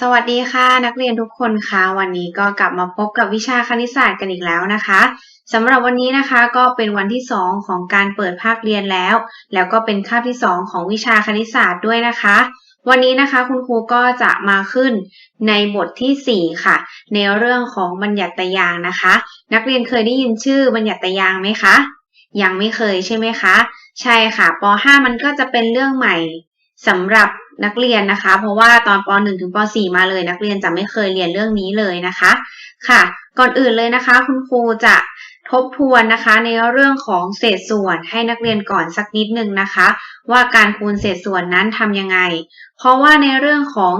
สวัสดีค่ะนักเรียนทุกคนค่ะวันนี้ก็กลับมาพบกับวิชาคณิตศาสตร์กันอีกแล้วนะคะสำหรับวันนี้นะคะก็เป็นวันที่ 2 ของการเปิดภาคเรียนแล้ว แล้วก็เป็นคาบที่ 2 ของวิชาคณิตศาสตร์ด้วยนะคะ วันนี้นะคะคุณครูก็จะมาขึ้นในบทที่ 4 ค่ะ ในเรื่องของบัญญัติยางนะคะ นักเรียนเคยได้ยินชื่อบัญญัติยางไหมคะยังไม่เคยใช่ไหมคะ ใช่ค่ะป .5 มันก็จะเป็นเรื่องใหม่สำหรับ นักเรียนนะคะ เพราะว่าตอนป .1 ถึงป .4 มาเลย นักเรียนจะไม่เคยเรียนเรื่องนี้เลยนะคะ ค่ะ ก่อนอื่นเลยนะคะ คุณครูจะทบทวนนะคะในเรื่องของเศษส่วนให้นักเรียนก่อนสักนิดนึงนะคะ ว่าการคูณเศษส่วนนั้นทำยังไง เพราะว่าในเรื่องของ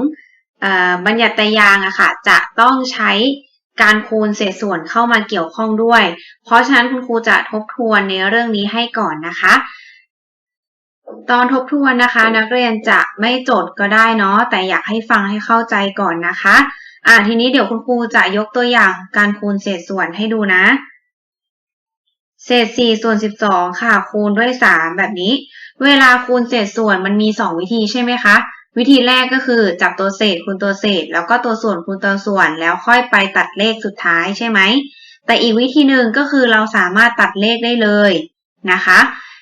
บัญญัติยางอะค่ะจะต้องใช้การคูณเศษส่วนเข้ามาเกี่ยวข้องด้วย เพราะฉะนั้นคุณครูจะทบทวนในเรื่องนี้ให้ก่อนนะคะ ตอนทบทวนนะคะ นักเรียนจะไม่จดก็ได้เนาะแต่อยากให้ฟังให้เข้าใจก่อนนะคะ อ่าทีนี้เดี๋ยวคุณครูจะยกตัวอย่างการคูณเศษส่วนให้ดูนะ เศษ4ส่วน12ค่ะ คูณด้วย3แบบนี้ เวลาคูณเศษส่วนมันมี2วิธีใช่ไหมคะวิธีแรกก็คือจับตัวเศษคูณตัวเศษ แล้วก็ตัวส่วนคูณตัวส่วน แล้วค่อยไปตัดเลขสุดท้ายใช่ไหมแต่อีกวิธีหนึ่งก็คือเราสามารถตัดเลขได้เลยนะคะ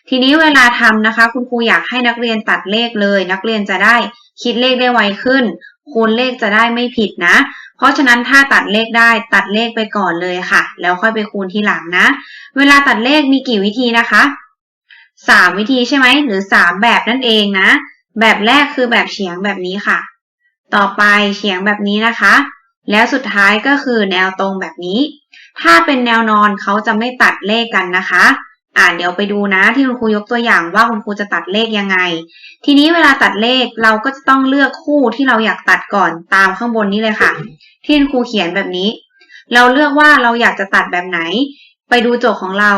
ทีนี้เวลาทำนะคะ คุณครูอยากให้นักเรียนตัดเลขเลย นักเรียนจะได้คิดเลขได้ไวขึ้น คูณเลขจะได้ไม่ผิดนะ เพราะฉะนั้นถ้าตัดเลขได้ตัดเลขไปก่อนเลยค่ะ แล้วค่อยไปคูณทีหลังนะ เวลาตัดเลขมีกี่วิธีนะคะสามวิธีใช่ไหมหรือสามแบบนั่นเองนะ แบบแรกคือแบบเฉียงแบบนี้ค่ะ ต่อไปเฉียงแบบนี้นะคะ แล้วสุดท้ายก็คือแนวตรงแบบนี้ ถ้าเป็นแนวนอนเขาจะไม่ตัดเลขกันนะคะ อ่าเดี๋ยวไปดูนะที่คุณครูยกตัวอย่างว่าคุณครูจะตัดเลขยังไง ทีนี้เวลาตัดเลขเราก็จะต้องเลือกคู่ที่เราอยากตัดก่อนตามข้างบนนี้เลยค่ะ ที่คุณครูเขียนแบบนี้ เราเลือกว่าเราอยากจะตัดแบบไหน ไปดูโจทย์ของเรา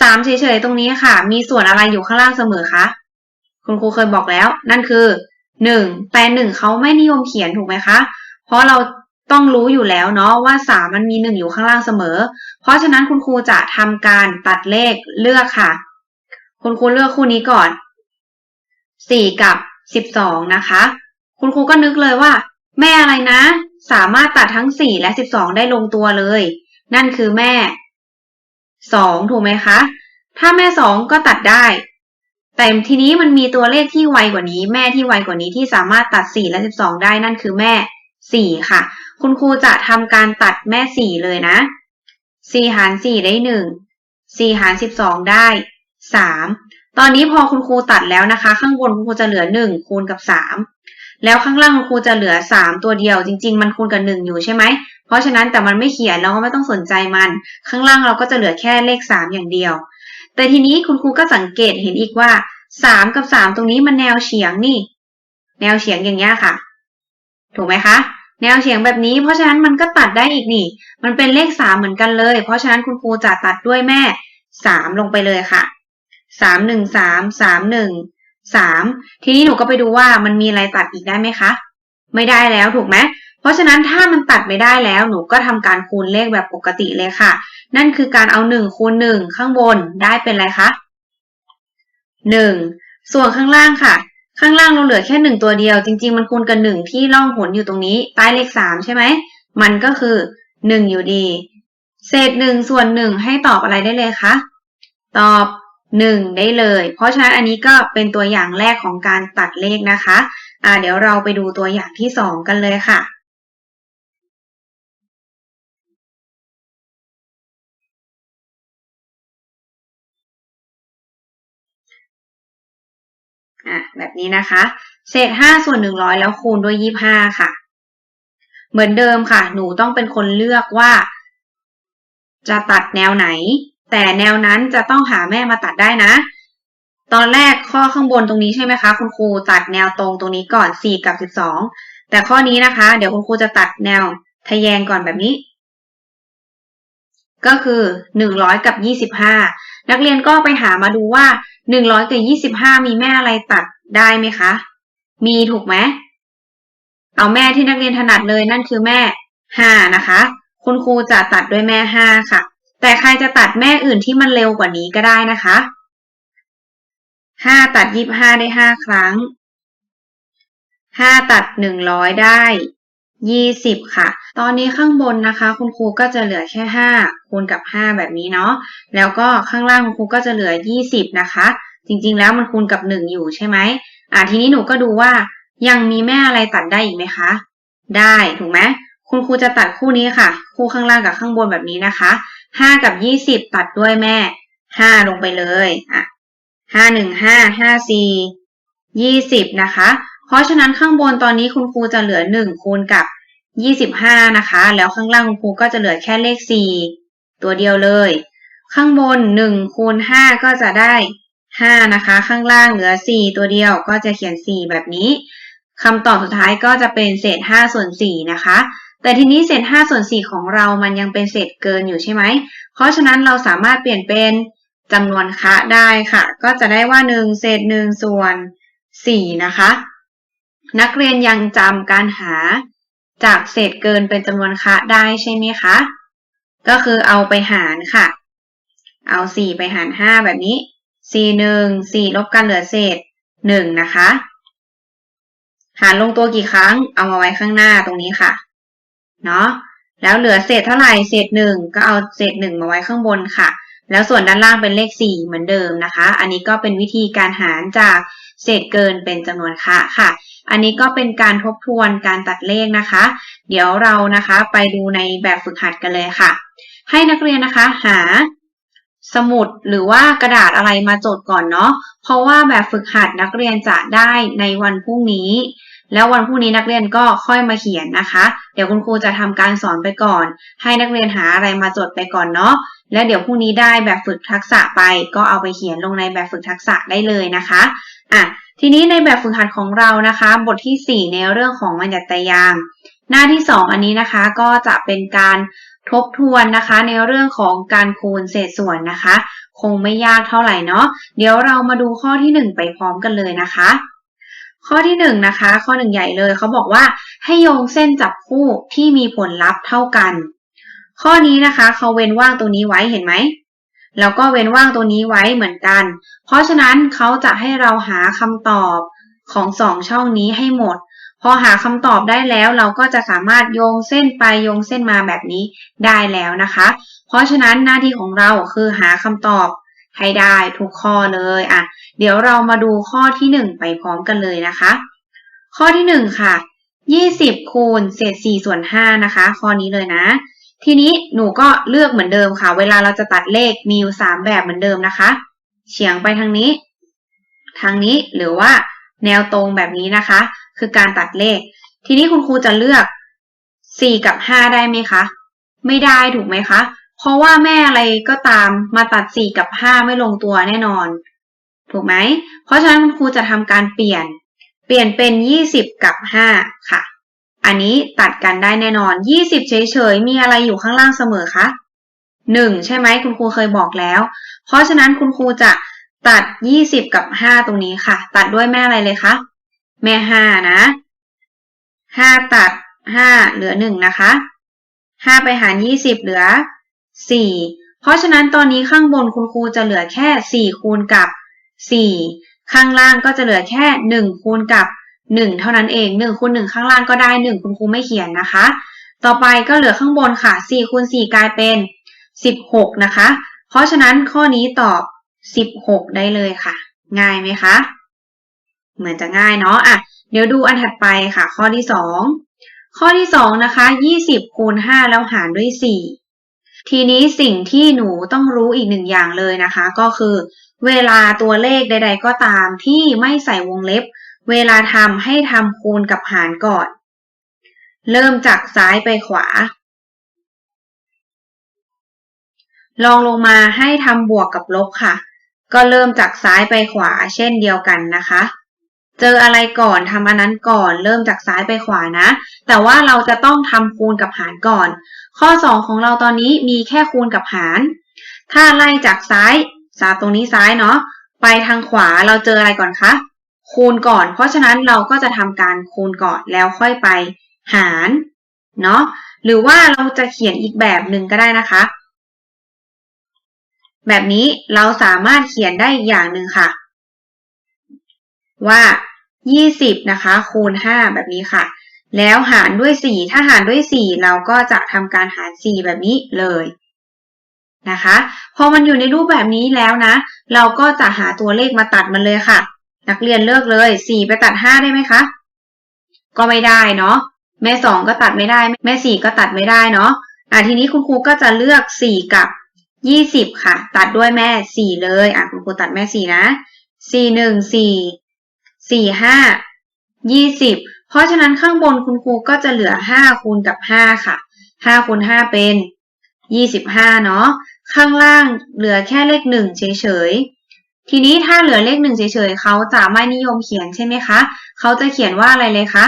สามเฉยๆตรงนี้ค่ะ มีส่วนอะไรอยู่ข้างล่างเสมอคะคุณครูเคยบอกแล้ว นั่นคือหนึ่งแต่หนึ่งเขาไม่นิยมเขียนถูกไหมคะ เพราะเรา ต้องรู้อยู่แล้วเนาะว่าสามมันมีหนึ่งอยู่ข้างล่างเสมอ เพราะฉะนั้นคุณครูจะทำการตัดเลขเลือกค่ะ คุณครูเลือกคู่นี้ก่อนสี่กับสิบสองนะคะ คุณครูก็นึกเลยว่า แม่อะไรนะ สามารถตัดทั้งสี่และสิบสองได้ลงตัวเลย นั่นคือแม่สองถูกไหมคะ ถ้าแม่สองก็ตัดได้ แต่ทีนี้มันมีตัวเลขที่ไวกว่านี้ แม่ที่ไวกว่านี้ที่สามารถตัดสี่และสิบสองได้นั่นคือแม่ สี่ค่ะ คุณครูจะทำการตัดแม่สี่เลยนะสี่หารสี่ได้หนึ่งสี่หารสิบสองได้สามตอนนี้พอคุณครูตัดแล้วนะคะ ข้างบนคุณครูจะเหลือหนึ่งคูณกับสามแล้วข้างล่างคุณครูจะเหลือสามตัวเดียว จริง ๆ มันคูณกับหนึ่งอยู่ใช่ไหม เพราะฉะนั้นแต่มันไม่เขียนเราก็ไม่ต้องสนใจมัน ข้างล่างเราก็จะเหลือแค่เลขสามอย่างเดียว แต่ทีนี้คุณครูก็สังเกตเห็นอีกว่าสามกับสามตรงนี้มันแนวเฉียงนี่ แนวเฉียงอย่างเงี้ยค่ะ ถูกไหมคะ แนวเฉียงแบบนี้ เพราะฉะนั้นมันก็ตัดได้อีกนี่ มันเป็นเลขสามเหมือนกันเลย เพราะฉะนั้นคุณครูจะตัดด้วยแม่สามลงไปเลยค่ะสามหนึ่งสามสามหนึ่งสามทีนี้หนูก็ไปดูว่ามันมีอะไรตัดอีกได้ไหมคะ ไม่ได้แล้วถูกไหมเพราะฉะนั้นถ้ามันตัดไม่ได้แล้วหนูก็ทำการคูณเลขแบบปกติเลยค่ะ นั่นคือการเอาหนึ่งคูณหนึ่งข้างบนได้เป็นอะไรคะหนึ่งส่วนข้างล่างค่ะ ข้างล่างเราเหลือแค่หนึ่งตัวเดียว จริง ๆ มันคูณกับหนึ่งที่ล่องหนอยู่ตรงนี้ใต้เลขสามใช่ไหม มันก็คือหนึ่งอยู่ดี เศษหนึ่งส่วนหนึ่งให้ตอบอะไรได้เลยคะ ตอบหนึ่งได้เลย เพราะฉะนั้นอันนี้ก็เป็นตัวอย่างแรกของการตัดเลขนะคะ อ่า เดี๋ยวเราไปดูตัวอย่างที่สองกันเลยค่ะ อะแบบนี้นะคะ เศษห้าส่วนหนึ่งร้อยแล้วคูณด้วยยี่ห้าค่ะ เหมือนเดิมค่ะ หนูต้องเป็นคนเลือกว่า จะตัดแนวไหน แต่แนวนั้นจะต้องหาแม่มาตัดได้นะ ตอนแรกข้อข้างบนตรงนี้ใช่ไหมคะ คุณครูตัดแนวตรงตรงนี้ก่อนสี่กับสิบสองแต่ข้อนี้นะคะ เดี๋ยวคุณครูจะตัดแนวทะแยงก่อนแบบนี้ ก็คือหนึ่งร้อยกับยี่สิบห้า นักเรียนก็ไปหามาดูว่าหนึ่งร้อยกับยี่สิบห้ามีแม่อะไรตัดได้ไหมคะ มีถูกไหมเอาแม่ที่นักเรียนถนัดเลยนั่นคือแม่ห้านะคะ คุณครูจะตัดด้วยแม่ห้าค่ะ แต่ใครจะตัดแม่อื่นที่มันเร็วกว่านี้ก็ได้นะคะห้าตัดยี่บห้าได้ห้าครั้งห้าตัดหนึ่งร้อยได้ 20 ค่ะ ตอนนี้ข้างบนนะคะ คุณครูก็จะเหลือแค่ 5 คูณกับ 5 แบบนี้เนาะ แล้วก็ข้างล่างคุณครูก็จะเหลือ 20 นะคะ จริงๆ แล้วมันคูณกับ 1 อยู่ใช่ไหมอ่าทีนี้หนูก็ดูว่ายังมีแม่อะไรตัดได้อีกไหมคะ ได้ถูกไหมคุณครูจะตัดคู่นี้ค่ะ คู่ข้างล่างกับข้างบนแบบนี้นะคะ 5 กับ 20 ตัดด้วยแม่ 5 ลงไปเลยอะ5 1 5 5 4 20 นะคะ เพราะฉะนั้นข้างบนตอนนี้คุณครูจะเหลือ 1 คูณกับ 25 นะคะ แล้วข้างล่างคุณครูก็จะเหลือแค่เลข 4 ตัวเดียวเลย ข้างบน 1 คูณ 5 ก็จะได้ 5 นะคะ ข้างล่างเหลือ 4 ตัวเดียวก็จะเขียน 4 แบบนี้คำตอบสุดท้ายก็จะเป็นเศษ 5 ส่วน 4 นะคะ แต่ทีนี้เศษ 5 ส่วน 4 ของเรามันยังเป็นเศษเกินอยู่ใช่ไหม เพราะฉะนั้นเราสามารถเปลี่ยนเป็นจำนวนคะได้ค่ะ ก็จะได้ว่า 1 เศษ 1 ส่วน 4 นะคะ นักเรียนยังจำการหา จากเศษเกินเป็นจำนวนคะได้ใช่ไหมคะ ก็คือเอาไปหารค่ะ เอา 4 ไปหาร 5 แบบนี้ 4 1 4 ลบกันเหลือเศษ 1 นะคะ หารลงตัวกี่ครั้ง เอามาไว้ข้างหน้าตรงนี้ค่ะ เนาะ แล้วเหลือเศษเท่าไหร่ เศษ 1 ก็เอาเศษ 1 มาไว้ข้างบนค่ะ แล้วส่วนด้านล่างเป็นเลข 4 เหมือนเดิมนะคะ อันนี้ก็เป็นวิธีการหารจากเศษเกินเป็นจำนวนคะค่ะ อันนี้ก็เป็นการทบทวนการตัดเลขนะคะ เดี๋ยวเรานะคะไปดูในแบบฝึกหัดกันเลยค่ะ ให้นักเรียนนะคะหาสมุดหรือว่ากระดาษอะไรมาจดก่อนเนาะ เพราะว่าแบบฝึกหัดนักเรียนจะได้ในวันพรุ่งนี้ แล้ววันพรุ่งนี้นักเรียนก็ค่อยมาเขียนนะคะ เดี๋ยวคุณครูจะทำการสอนไปก่อน ให้นักเรียนหาอะไรมาจดไปก่อนเนาะและเดี๋ยวพรุ่งนี้ได้แบบฝึกทักษะไป ก็เอาไปเขียนลงในแบบฝึกทักษะได้เลยนะคะอะทีนี้ในแบบฝึกหัดของเรานะคะ บทที่ 4 ในเรื่องของบัญญัตยาม หน้าที่ 2 อันนี้นะคะก็จะเป็นการทบทวนนะคะ ในเรื่องของการคูณเศษส่วนนะคะ คงไม่ยากเท่าไหร่เนาะเดี๋ยวเรามาดูข้อที่ 1 ไปพร้อมกันเลยนะคะ ข้อที่1นนะคะ ข้อ1ใหญ่เลยเขาบอกว่าให้โยงเส้นจับคู่ที่มีผลลัพธ์เท่ากัน ข้อนี้นะคะเขาเว้นว่างตรงนี้ไว้เห็นไหมแล้วก็เว้นว่างตัวนี้ไว้เหมือนกัน เพราะฉะนั้นเขาจะให้เราหาคำตอบของสองช่องนี้ให้หมด พอหาคำตอบได้แล้วเราก็จะสามารถโยงเส้นไปโยงเส้นมาแบบนี้ได้แล้วนะคะ เพราะฉะนั้นหน้าที่ของเราคือหาคำตอบ ให้ได้ทุกข้อเลยอะเดี๋ยวเรามาดูข้อที่ 1 ไปพร้อมกันเลยนะคะ ข้อที่ 1 ค่ะ 20 คูณเศษ4ส่วน5นะคะ ข้อนี้เลยนะ ทีนี้หนูก็เลือกเหมือนเดิมค่ะ เวลาเราจะตัดเลขมีอยู่สามแบบเหมือนเดิมนะคะ เฉียงไปทางนี้ ทางนี้หรือว่าแนวตรงแบบนี้นะคะ คือการตัดเลข ทีนี้คุณครูจะเลือกสี่กับห้าได้ไหมคะ ไม่ได้ถูกไหมคะ เพราะว่าแม่อะไรก็ตามมาตัดสี่กับห้าไม่ลงตัวแน่นอน ถูกไหม เพราะฉะนั้นคุณครูจะทำการเปลี่ยน เปลี่ยนเป็นยี่สิบกับห้าค่ะ อันนี้ตัดกันได้แน่นอน20เฉยๆ มีอะไรอยู่ข้างล่างเสมอคะ1ใช่ไหมคุณครูเคยบอกแล้ว เพราะฉะนั้นคุณครูจะตัด20กับ5ตรงนี้ค่ะ ตัดด้วยแม่อะไรเลยคะ แม่5นะ5ตัด5เหลือ1นะคะ5ไปหาร20เหลือ 4 เพราะฉะนั้นตอนนี้ข้างบนคุณครูจะเหลือแค่ 4 คูณกับ 4 ข้างล่างก็จะเหลือแค่ 1 คูณกับหนึ่งเท่านั้นเองหนึ่งคูณหนึ่งข้างล่างก็ได้หนึ่งคุณครูไม่เขียนนะคะ ต่อไปก็เหลือข้างบนค่ะสี่คูณสี่กลายเป็นสิบหกนะคะ เพราะฉะนั้นข้อนี้ตอบสิบหกได้เลยค่ะ ง่ายไหมคะ เหมือนจะง่ายเนาะอะเดี๋ยวดูอันถัดไปค่ะ ข้อที่สองข้อที่สองนะคะยี่สิบคูณห้าแล้วหารด้วยสี่ ทีนี้สิ่งที่หนูต้องรู้อีกหนึ่งอย่างเลยนะคะ ก็คือ เวลาตัวเลขใด ๆ ก็ตามที่ไม่ใส่วงเล็บ เวลาทำให้ทำคูณกับหารก่อน เริ่มจากซ้ายไปขวา ลองลงมาให้ทำบวกกับลบค่ะ ก็เริ่มจากซ้ายไปขวาเช่นเดียวกันนะคะ เจออะไรก่อนทำอันนั้นก่อนเริ่มจากซ้ายไปขวานะ แต่ว่าเราจะต้องทำคูณกับหารก่อน ข้อ 2 ของเราตอนนี้มีแค่คูณกับหาร ถ้าไล่จากซ้ายสาตรงนี้ซ้ายเนาะไปทางขวาเราเจออะไรก่อนคะคูณก่อน เพราะฉะนั้นเราก็จะทำการคูณก่อนแล้วค่อยไปหารเนาะหรือว่าเราจะเขียนอีกแบบหนึ่งก็ได้นะคะ แบบนี้เราสามารถเขียนได้อย่างหนึ่งค่ะ ว่า 20 นะคะ คูณ 5 แบบนี้ค่ะ แล้วหารด้วย 4 ถ้าหารด้วย 4 เราก็จะทำการหาร 4 แบบนี้เลยนะคะ พอมันอยู่ในรูปแบบนี้แล้วนะ เราก็จะหาตัวเลขมาตัดมันเลยค่ะ นักเรียนเลือกเลย 4 ไปตัด 5 ได้ไหมคะ ก็ไม่ได้เนาะ แม่ 2 ก็ตัดไม่ได้ แม่ 4 ก็ตัดไม่ได้เนาะ อะทีนี้คุณครูก็จะเลือก 4 กับ 20 ค่ะ ตัดด้วยแม่ 4 เลย อะคุณครูตัดแม่ 4 นะ 4 1 4 4 5 20เพราะฉะนั้นข้างบนคุณครูก็จะเหลือ5คูณกับ5ค่ะ5คูณ5เป็น25เนาะข้างล่างเหลือแค่เลข1เฉยๆ ทีนี้ถ้าเหลือเลข1เฉยๆเขาจะไม่นิยมเขียนใช่ไหมคะ เขาจะเขียนว่าอะไรเลยคะ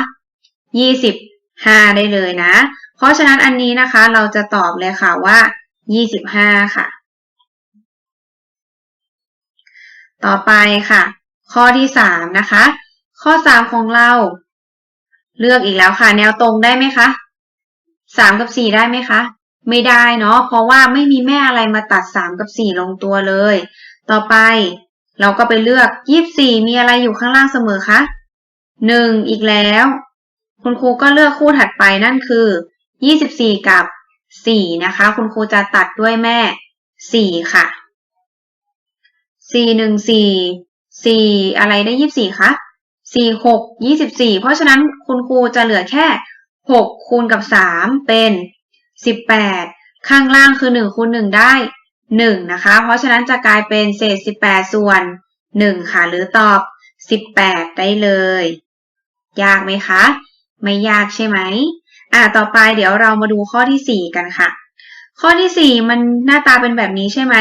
25ได้เลยนะ เพราะฉะนั้นอันนี้นะคะเราจะตอบเลยค่ะว่า25ค่ะ ต่อไปค่ะ ข้อที่3นะคะ ข้อ3ของเรา เลือกอีกแล้วค่ะ แนวตรงได้ไหมคะ3กับ4ได้ไหมคะ ไม่ได้เนาะเพราะว่าไม่มีแม่อะไรมาตัด3กับ4ลงตัวเลย ต่อไป เราก็ไปเลือก24มีอะไรอยู่ข้างล่างเสมอคะ1อีกแล้ว คุณครูก็เลือกคู่ถัดไปนั่นคือ24กับ4นะคะ คุณครูจะตัดด้วยแม่4ค่ะ4 1 4 4อะไรได้24คะ4 6 24เพราะฉะนั้นคุณครูจะเหลือแค่6คูณกับ3เป็น18ข้างล่างคือ1คูณ1ได้1นะคะ เพราะฉะนั้นจะกลายเป็นเศษ18ส่วน1ค่ะ หรือตอบ18ได้เลย ยากไหมคะ ไม่ยากใช่ไหมอ่าต่อไปเดี๋ยวเรามาดูข้อที่4กันค่ะ ข้อที่4มันหน้าตาเป็นแบบนี้ใช่ไหม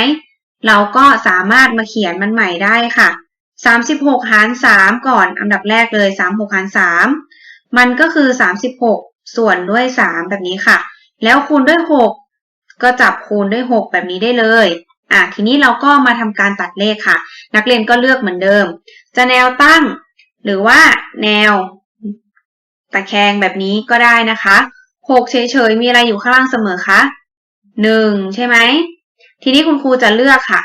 เราก็สามารถมาเขียนมันใหม่ได้ค่ะ 36 หาร 3 ก่อนอันดับแรกเลย 36 หาร 3 มันก็คือ 36 ส่วนด้วย 3 แบบนี้ค่ะ แล้วคูณด้วย 6 ก็จับคูณด้วย 6 แบบนี้ได้เลยอะทีนี้เราก็มาทำการตัดเลขค่ะ นักเรียนก็เลือกเหมือนเดิม จะแนวตั้ง หรือว่าแนวตะแคงแบบนี้ก็ได้นะคะ6เฉยๆมีอะไรอยู่ข้างล่างเสมอคะ1ใช่ไหมทีนี้คุณครูจะเลือกค่ะ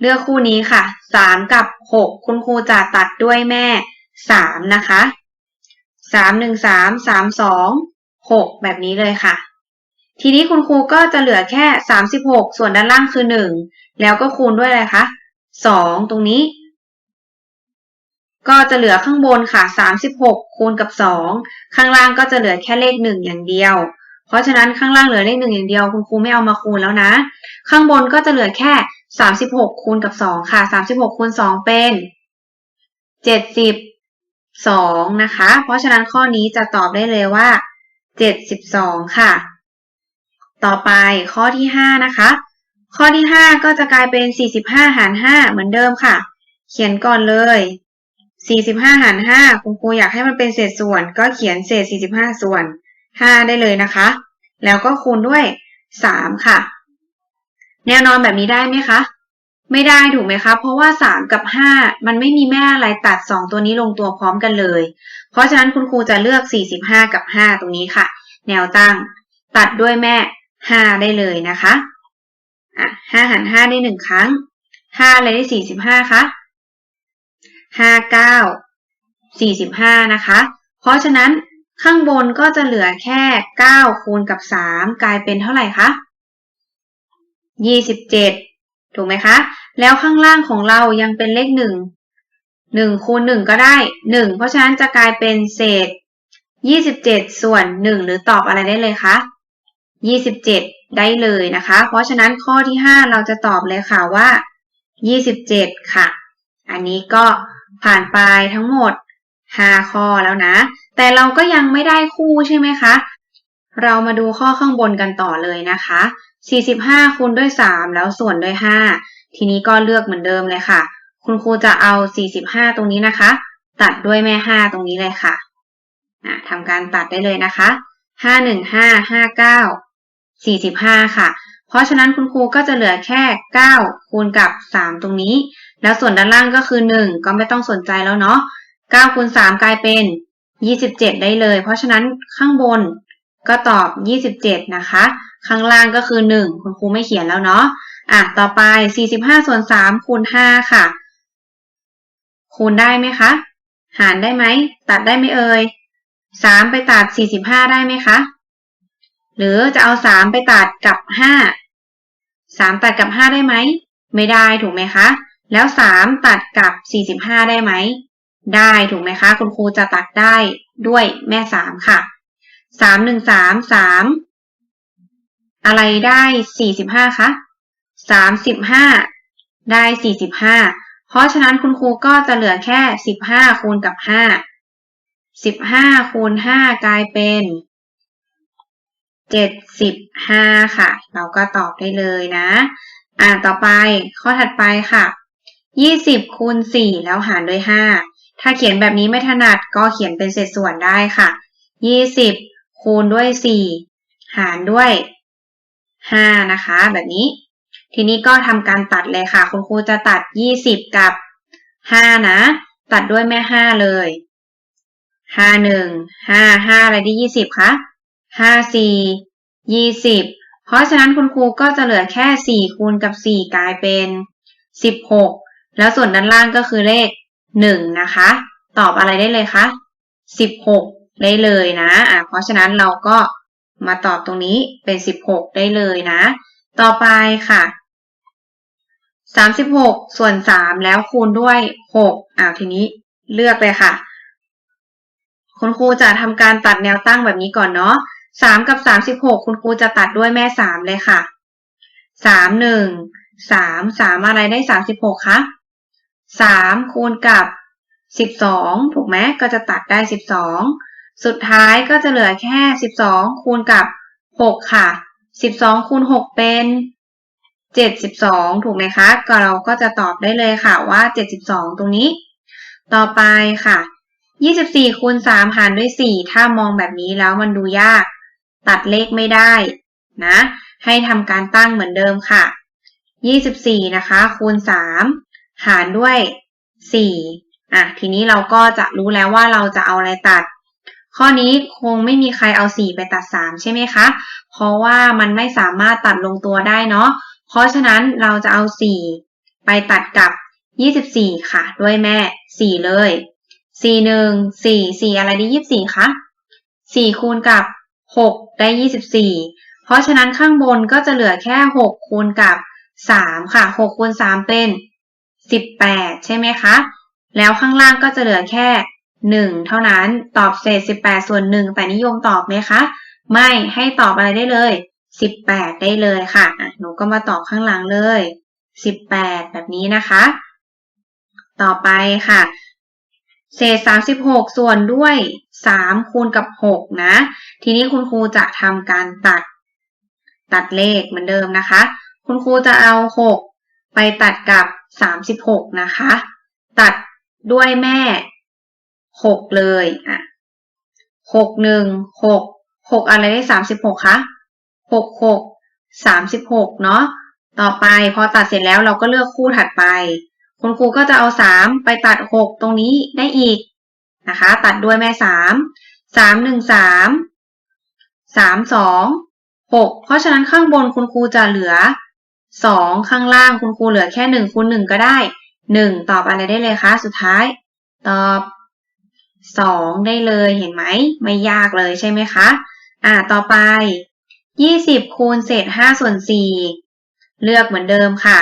เลือกคู่นี้ค่ะ3กับ6คุณครูจะตัดด้วยแม่3นะคะ3 1 3 3 2 6แบบนี้เลยค่ะ ทีนี้คุณครูก็จะเหลือแค่36ส่วนด้านล่างคือ1แล้วก็คูณด้วยอะไรคะ2ตรงนี้ ก็จะเหลือข้างบนค่ะ36คูณกับ2ข้างล่างก็จะเหลือแค่เลข1อย่างเดียวเพราะฉะนั้นข้างล่างเหลือเลข1อย่างเดียว คุณครูไม่เอามาคูณแล้วนะ ข้างบนก็จะเหลือแค่ 36คูณกับ2ค่ะ36คูณ2เป็น72นะคะ เพราะฉะนั้นข้อนี้จะตอบได้เลยว่า72ค่ะ ต่อไปข้อที่5นะคะ ข้อที่5ก็จะกลายเป็น45หาร5เหมือนเดิมค่ะ เขียนก่อนเลย45หาร5คุณครูอยากให้มันเป็นเศษส่วน ก็เขียนเศษ45ส่วน5ได้เลยนะคะ แล้วก็คูณด้วย3ค่ะ แนวนอนแบบนี้ได้ไหมคะ ไม่ได้ถูกไหมคะ เพราะว่า3กับ5มันไม่มีแม่อะไรตัด2ตัวนี้ลงตัวพร้อมกันเลย เพราะฉะนั้นคุณครูจะเลือก45กับ5ตรงนี้ค่ะ แนวตั้ง ตัดด้วยแม่5ได้เลยนะคะอะ5หาร5ได้1ครั้ง5เลยได้45คะ5 9 45นะคะ เพราะฉะนั้นข้างบนก็จะเหลือแค่9คูณกับ3กลายเป็นเท่าไหร่คะ 27 ถูกไหมคะ แล้วข้างล่างของเรายังเป็นเลข 1 1คูณ1ก็ได้ 1 เพราะฉะนั้นจะกลายเป็นเศษ 27 ส่วน 1 หรือตอบอะไรได้เลยคะ27 ได้เลยนะคะ เพราะฉะนั้นข้อที่ 5 เราจะตอบเลยค่ะว่า 27 ค่ะ อันนี้ก็ผ่านไปทั้งหมด5ข้อแล้วนะ แต่เราก็ยังไม่ได้คู่ใช่ไหมคะ เรามาดูข้อข้างบนกันต่อเลยนะคะ 45คูณด้วย 3 แล้วส่วนด้วย 5 ทีนี้ก็เลือกเหมือนเดิมเลยค่ะ คุณครูจะเอา 45 ตรงนี้นะคะ ตัดด้วยแม่ 5 ตรงนี้เลยค่ะทำการตัดได้เลยนะคะ 5 1 5 5 9 45 ค่ะ เพราะฉะนั้นคุณครูก็จะเหลือแค่ 9 คูณกับ 3 ตรงนี้ แล้วส่วนด้านล่างก็คือ 1 ก็ไม่ต้องสนใจแล้วเนาะ9คูณ3กลายเป็น 27 ได้เลย เพราะฉะนั้นข้างบน ก็ตอบ 27 นะคะ ข้างล่างก็คือ 1 คุณครูไม่เขียนแล้วเนาะอะต่อไป 45 ส่วน 3 คูณ 5 ค่ะ คูณได้ไหมคะ หารได้ไหม ตัดได้ไหมเอ่ยสามไปตัดสี่สิบห้าได้ไหมคะ หรือจะเอาสามไปตัดกับห้าสามตัดกับห้าได้ไหม ไม่ได้ถูกไหมคะ แล้วสามตัดกับสี่สิบห้าได้ไหม ได้ถูกไหมคะ คุณครูจะตัดได้ด้วยแม่สามค่ะ สามหนึ่งสามสามอะไรได้สี่สิบห้าคะสามสิบห้าได้สี่สิบห้าเพราะฉะนั้นคุณครูก็จะเหลือแค่สิบห้าคูณกับห้าสิบห้าคูณห้ากลายเป็นเจ็ดสิบห้าค่ะ เราก็ตอบได้เลยนะ อ่าต่อไปข้อถัดไปค่ะยี่สิบคูณสี่แล้วหารด้วยห้าถ้าเขียนแบบนี้ไม่ถนัดก็เขียนเป็นเศษส่วนได้ค่ะยี่สิบ คูณด้วยสี่หารด้วยห้านะคะ แบบนี้ ทีนี้ก็ทำการตัดเลยค่ะ คุณครูจะตัดยี่สิบกับห้านะ ตัดด้วยแม่ห้าเลยห้าหนึ่งห้าห้าอะไรได้ยี่สิบคะห้าสี่ยี่สิบเพราะฉะนั้นคุณครูก็จะเหลือแค่สี่คูณกับสี่กลายเป็นสิบหกแล้วส่วนด้านล่างก็คือเลขหนึ่งนะคะ ตอบอะไรได้เลยคะสิบหก ได้เลยนะอะเพราะฉะนั้นเราก็มาตอบตรงนี้เป็นสิบหกได้เลยนะ ต่อไปค่ะสามสิบหกส่วนสามแล้วคูณด้วยหกอ่าวทีนี้เลือกเลยค่ะ คุณครูจะทำการตัดแนวตั้งแบบนี้ก่อนเนาะสามกับสามสิบหกคุณครูจะตัดด้วยแม่สามเลยค่ะสามหนึ่งสามสามอะไรได้สามสิบหกคะสามคูณกับสิบสองถูกไหมก็จะตัดได้สิบ สุดท้ายก็จะเหลือแค่สิบสองคูณกับหกค่ะสิบสองคูณหกเป็นเจ็ดสิบสองถูกไหมคะ ก็เราก็จะตอบได้เลยค่ะว่าเจ็ดสิบสองตรงนี้ ต่อไปค่ะยี่สิบสี่คูณสามหารด้วยสี่ถ้ามองแบบนี้แล้วมันดูยาก ตัดเลขไม่ได้นะ ให้ทำการตั้งเหมือนเดิมค่ะยี่สิบสี่นะคะ คูณสามหารด้วยสี่อะ ทีนี้เราก็จะรู้แล้วว่าเราจะเอาอะไรตัด ข้อนี้คงไม่มีใครเอาสี่ไปตัดสามใช่ไหมคะ เพราะว่ามันไม่สามารถตัดลงตัวได้เนาะ เพราะฉะนั้นเราจะเอาสี่ไปตัดกับยี่สิบสี่ค่ะ ด้วยแม่สี่เลยสี่หนึ่งสี่สี่อะไรได้ยี่สิบสี่คะสี่คูณกับหกได้ยี่สิบสี่เพราะฉะนั้นข้างบนก็จะเหลือแค่หกคูณกับสามค่ะหกคูณสามเป็นสิบแปดใช่ไหมคะ แล้วข้างล่างก็จะเหลือแค่ หนึ่งเท่านั้นตอบเศษสิบแปดส่วนหนึ่งแต่นิยมตอบไหมคะ ไม่ให้ตอบอะไรได้เลยสิบแปดได้เลยค่ะะหนูก็มาตอบข้างหลังเลยสิบแปดแบบนี้นะคะ ต่อไปค่ะ เศษสามสิบหกส่วนด้วยสามคูณกับหกนะ ทีนี้คุณครูจะทำการตัด ตัดเลขเหมือนเดิมนะคะ คุณครูจะเอาหกไปตัดกับสามสิบหกนะคะ ตัดด้วยแม่ หกเลยอะหกหนึ่งหกหกอะไรได้สามสิบหกคะหกหกสามสิบหกเนาะต่อไปพอตัดเสร็จแล้วเราก็เลือกคู่ถัดไป คุณครูก็จะเอาสามไปตัดหกตรงนี้ได้อีกนะคะ ตัดด้วยแม่สามสามหนึ่งสามสามสองหกเพราะฉะนั้นข้างบนคุณครูจะเหลือสองข้างล่างคุณครูเหลือแค่หนึ่งคูณหนึ่งก็ได้หนึ่งตอบอะไรได้เลยคะสุดท้าย ตอบ สองได้เลยเห็นไหม ไม่ยากเลยใช่ไหมคะอ่าต่อไปยี่สิบคูณเศษห้าส่วนสี่เลือกเหมือนเดิมค่ะ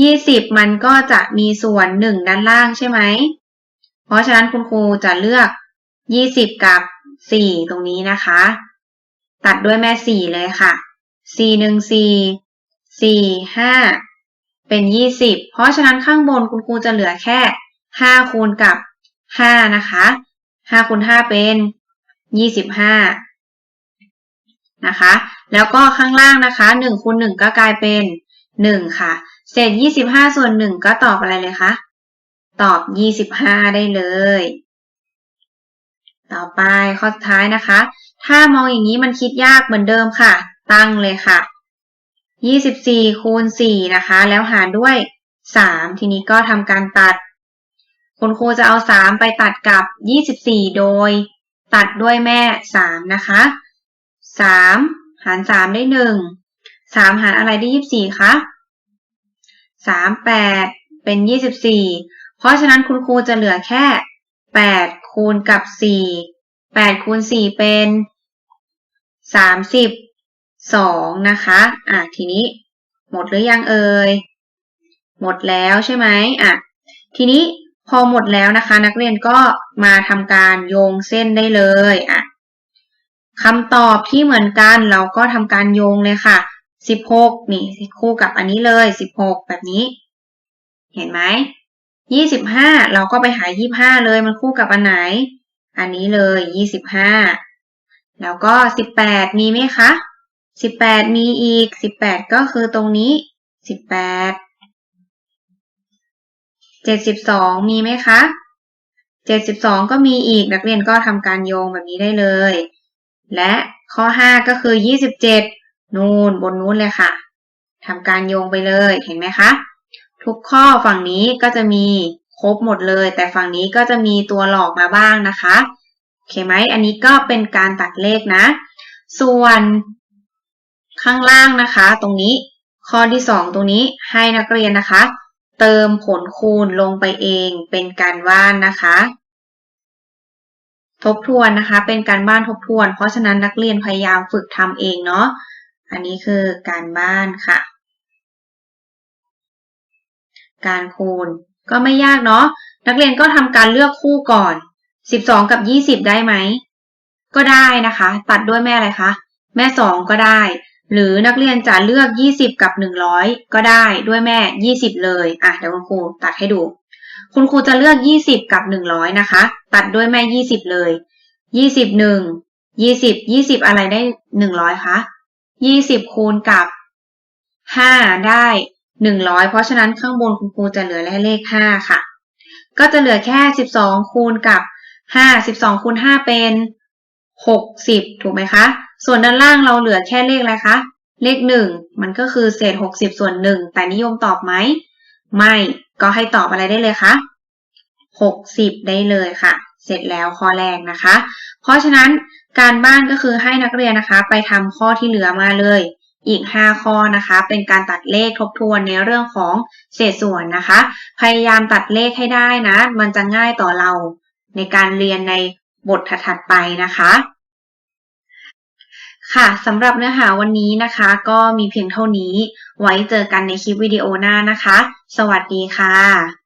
ยี่สิบมันก็จะมีส่วนหนึ่งด้านล่างใช่ไหม เพราะฉะนั้นคุณครูจะเลือกยี่สิบกับสี่ตรงนี้นะคะ ตัดด้วยแม่สี่เลยค่ะสี่หนึ่งสี่สี่ห้าเป็นยี่สิบเพราะฉะนั้นข้างบนคุณครูจะเหลือแค่ห้าคูณกับ ห้านะคะห้าคูณห้าเป็นยี่สิบห้านะคะ แล้วก็ข้างล่างนะคะหนึ่งคูณหนึ่งก็กลายเป็นหนึ่งค่ะ เศษยี่สิบห้าส่วนหนึ่งก็ตอบอะไรเลยคะ ตอบยี่สิบห้าได้เลย ต่อไปข้อสุดท้ายนะคะ ถ้ามองอย่างนี้มันคิดยากเหมือนเดิมค่ะ ตั้งเลยค่ะยี่สิบสี่คูณสี่นะคะ แล้วหารด้วยสามทีนี้ก็ทำการตัด คุณครูจะเอาสามไปตัดกับยี่สิบสี่โดย ตัดด้วยแม่สามนะคะสามหารสามได้หนึ่งสามหารอะไรได้ยี่สิบสี่คะสามแปดเป็นยี่สิบสี่เพราะฉะนั้นคุณครูจะเหลือแค่แปดคูณกับสี่แปดคูณสี่เป็นสามสิบสองนะคะ อะ ทีนี้หมดหรือยังเอ่ย หมดแล้วใช่ไหมอะ ทีนี้ พอหมดแล้วนะคะ นักเรียนก็มาทำการโยงเส้นได้เลยอะคำตอบที่เหมือนกันเราก็ทำการโยงเลยค่ะสิบหกนี่คู่กับอันนี้เลยสิบหกแบบนี้ เห็นไหมยี่สิบห้าเราก็ไปหายี่บห้าเลยมันคู่กับอันไหน อันนี้เลยยี่สิบห้าแล้วก็สิบแปดมีไหมคะสิบแปดมีอีกสิบแปดก็คือตรงนี้สิบแปด เจ็ดสิบสองมีไหมคะเจ็ดสิบสองก็มีอีกนักเรียนก็ทำการโยงแบบนี้ได้เลย และข้อห้าก็คือยี่สิบเจ็ดนูนบนนู้นเลยค่ะทำการโยงไปเลยเห็นไหมคะทุกข้อฝั่งนี้ก็จะมีครบหมดเลย แต่ฝั่งนี้ก็จะมีตัวหลอกมาบ้างนะคะโอเคไหมอันนี้ก็เป็นการตัดเลขนะ ส่วนข้างล่างนะคะ ตรงนี้ข้อที่ 2 ตรงนี้ให้นักเรียนนะคะ เติมผลคูณลงไปเองเป็นการบ้านนะคะ ทบทวนนะคะ เป็นการบ้านทบทวน เพราะฉะนั้นนักเรียนพยายามฝึกทำเองเนาะอันนี้คือการบ้านค่ะ การคูณก็ไม่ยากเนาะนักเรียนก็ทำการเลือกคู่ก่อน 12 กับ 20 ได้ไหม ก็ได้นะคะ ตัดด้วยแม่อะไรคะ แม่ 2 ก็ได้ หรือนักเรียนจะเลือก 20 กับ 100 ก็ได้ด้วยแม่ 20 เลยอะเดี๋ยวคุณครูตัดให้ดู คุณครูจะเลือก 20 กับ 100 นะคะ ตัดด้วยแม่ 20 เลย 21 20 20 อะไรได้ 100 คะยี่สิบคูณกับห้าได้หนึ่งร้อยเพราะฉะนั้นข้างบนคุณครูจะเหลือเลขห้าค่ะ ก็จะเหลือแค่สิบสองคูณกับห้าสิบสองคูณห้าเป็นหกสิบถูกไหมคะ ส่วนด้านล่างเราเหลือแค่เลขอะไรคะ เลขหนึ่งมันก็คือเศษหกสิบส่วนหนึ่งแต่นิยมตอบไหม ไม่ก็ให้ตอบอะไรได้เลยคะหกสิบได้เลยค่ะ เสร็จแล้วข้อแรกนะคะ เพราะฉะนั้นการบ้านก็คือให้นักเรียนนะคะ ไปทำข้อที่เหลือมาเลย อีก 5 ข้อนะคะ เป็นการตัดเลขทบทวนในเรื่องของเศษส่วนนะคะ พยายามตัดเลขให้ได้นะ มันจะง่ายต่อเราในการเรียนในบทถัดไปนะคะ ค่ะสำหรับเนื้อหาวันนี้นะคะ ก็มีเพียงเท่านี้ ไว้เจอกันในคลิปวิดีโอหน้านะคะ สวัสดีค่ะ